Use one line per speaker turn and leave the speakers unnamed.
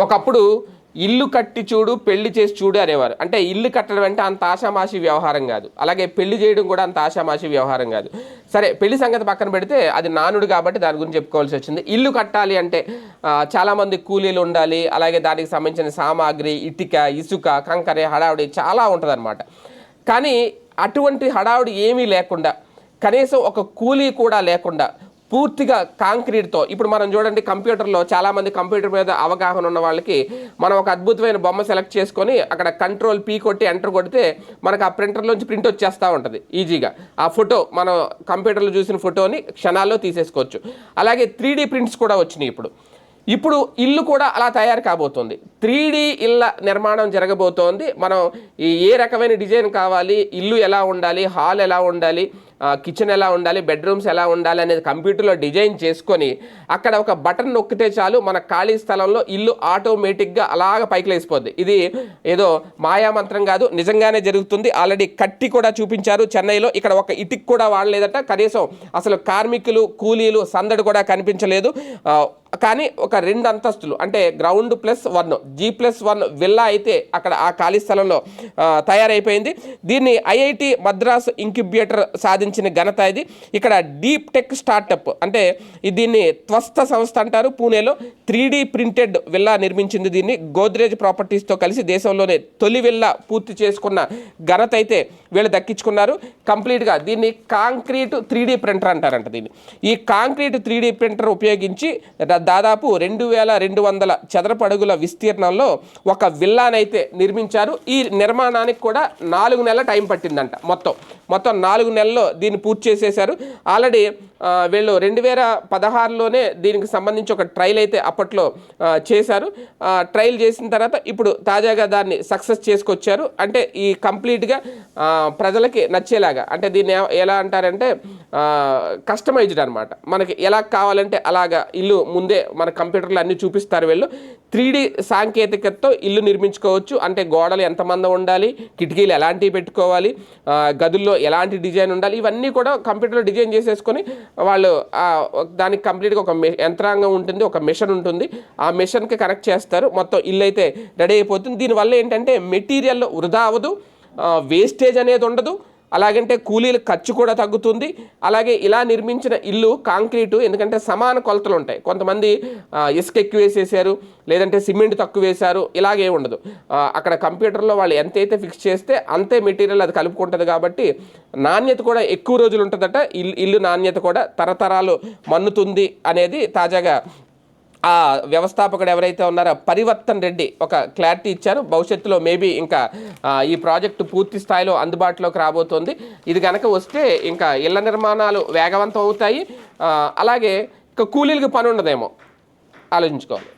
ఒకప్పుడు ఇల్లు కట్టి చూడు పెళ్ళి చేసి చూడు అనేవారు. అంటే ఇల్లు కట్టడం అంటే అంత ఆషామాషి వ్యవహారం కాదు. అలాగే పెళ్ళి చేయడం కూడా అంత ఆషామాషి వ్యవహారం కాదు. సరే పెళ్ళి సంగతి పక్కన పెడితే అది నానుడు కాబట్టి దాని గురించి చెప్పుకోవాల్సి వచ్చింది. ఇల్లు కట్టాలి అంటే చాలామంది కూలీలు ఉండాలి అలాగే దానికి సంబంధించిన సామాగ్రి ఇటిక ఇసుక కంకర హడావుడి చాలా ఉంటుందన్నమాట. కానీ అటువంటి హడావుడి ఏమీ లేకుండా కనీసం ఒక కూలీ కూడా లేకుండా పూర్తిగా కాంక్రీట్తో. ఇప్పుడు మనం చూడండి కంప్యూటర్లో చాలామంది కంప్యూటర్ మీద అవగాహన ఉన్న వాళ్ళకి మనం ఒక అద్భుతమైన బొమ్మ సెలెక్ట్ చేసుకొని అక్కడ కంట్రోల్ పీ కొట్టి ఎంటర్ కొడితే మనకు ఆ ప్రింటర్లోంచి ప్రింట్ వచ్చేస్తూ ఉంటుంది ఈజీగా. ఆ ఫోటో మనం కంప్యూటర్లో చూసిన ఫోటోని క్షణాల్లో తీసేసుకోవచ్చు. అలాగే త్రీ ప్రింట్స్ కూడా వచ్చినాయి ఇప్పుడు. ఇప్పుడు ఇల్లు కూడా అలా తయారు కాబోతోంది. త్రీ ఇళ్ళ నిర్మాణం జరగబోతోంది. మనం ఏ రకమైన డిజైన్ కావాలి? ఇల్లు ఎలా ఉండాలి? హాల్ ఎలా ఉండాలి? కిచెన్ ఎలా ఉండాలి బెడ్రూమ్స్ ఎలా ఉండాలి అనేది కంప్యూటర్లో డిజైన్ చేసుకొని అక్కడ ఒక బటన్ నొక్కితే చాలు మన ఖాళీ స్థలంలో ఇల్లు ఆటోమేటిక్గా అలాగ పైకి లేసిపోద్ది ఇది ఏదో మాయామంత్రం కాదు నిజంగానే జరుగుతుంది. ఆల్రెడీ కట్టి కూడా చూపించారు చెన్నైలో. ఇక్కడ ఒక ఇటుక్ కూడా వాడలేదట. కనీసం అసలు కార్మికులు కూలీలు సందడి కూడా కనిపించలేదు. కానీ ఒక రెండు అంతస్తులు అంటే ground plus one G plus one villa అయితే అక్కడ ఆ ఖాళీ స్థలంలో తయారైపోయింది. దీన్ని ఐఐటి మద్రాస్ ఇంక్యుబేటర్ సాధించిన ఘనత ఇది. ఇక్కడ డీప్ టెక్ స్టార్టప్ అంటే దీన్ని త్వస్త సంస్థ అంటారు. పూణేలో త్రీ ప్రింటెడ్ విల్లా నిర్మించింది దీన్ని. గోద్రేజ్ ప్రాపర్టీస్తో కలిసి దేశంలోనే తొలి విల్లా పూర్తి చేసుకున్న ఘనత అయితే వీళ్ళు దక్కించుకున్నారు. కంప్లీట్గా దీన్ని కాంక్రీట్ త్రీ ప్రింటర్ అంటారంట దీన్ని. ఈ కాంక్రీట్ త్రీ ప్రింటర్ ఉపయోగించి దాదాపు రెండు వేల రెండు వందల చదరపు అడుగుల విస్తీర్ణంలో ఒక విల్లానైతే నిర్మించారు. ఈ నిర్మాణానికి కూడా నాలుగు నెలల టైం పట్టిందంట మొత్తం. మొత్తం నాలుగు నెలల్లో దీన్ని పూర్తి చేసేశారు. ఆల్రెడీ వీళ్ళు రెండు వేల పదహారులోనే దీనికి సంబంధించి ఒక ట్రయల్ అయితే అప్పట్లో చేశారు. ట్రయల్ చేసిన తర్వాత ఇప్పుడు తాజాగా దాన్ని సక్సెస్ చేసుకొచ్చారు. అంటే ఈ కంప్లీట్గా ప్రజలకి నచ్చేలాగా. అంటే దీన్ని ఎలా అంటారంటే కస్టమైజ్డ్ అనమాట మనకి ఎలా కావాలంటే అలాగా ఇల్లు ముందే మన కంప్యూటర్లో అన్నీ చూపిస్తారు వీళ్ళు. త్రీ సాంకేతికతతో ఇల్లు నిర్మించుకోవచ్చు. అంటే గోడలు ఎంతమంది ఉండాలి కిటికీలు ఎలాంటివి పెట్టుకోవాలి గదుల్లో ఎలాంటి డిజైన్ ఉండాలి ఇవన్నీ కూడా కంప్యూటర్లో డిజైన్ చేసేసుకొని వాళ్ళు దానికి కంప్లీట్గా ఒక యంత్రాంగం ఉంటుంది ఒక మిషన్ ఉంటుంది. ఆ మిషన్కి కనెక్ట్ చేస్తారు. మొత్తం ఇల్లు అయితే రెడీ అయిపోతుంది. దీనివల్ల ఏంటంటే మెటీరియల్ వృధా అవ్వదు. వేస్టేజ్ అనేది ఉండదు. అలాగంటే కూలీల ఖర్చు కూడా తగ్గుతుంది. అలాగే ఇలా నిర్మించిన ఇల్లు కాంక్రీటు ఎందుకంటే సమాన కొలతలు ఉంటాయి. కొంతమంది ఇసుక ఎక్కువ వేసేసారు లేదంటే సిమెంట్ తక్కువ వేశారు ఇలాగే ఉండదు. అక్కడ కంప్యూటర్లో వాళ్ళు ఎంతైతే ఫిక్స్ చేస్తే అంతే మెటీరియల్ అది కలుపుకుంటుంది కాబట్టి నాణ్యత కూడా ఎక్కువ రోజులు ఉంటుందట. ఇల్లు ఇల్లు నాణ్యత కూడా తరతరాలు మన్నుతుంది అనేది తాజాగా ఆ వ్యవస్థాపకుడు ఎవరైతే ఉన్నారో పరివర్తన్ రెడ్డి ఒక క్లారిటీ ఇచ్చారు. భవిష్యత్తులో మేబీ ఇంకా ఈ ప్రాజెక్టు పూర్తి స్థాయిలో అందుబాటులోకి రాబోతోంది. ఇది కనుక వస్తే ఇంకా ఇళ్ళ నిర్మాణాలు వేగవంతం అవుతాయి. అలాగే ఇంకా కూలీలకు పని ఉండదేమో. ఆలోచించుకోవాలి.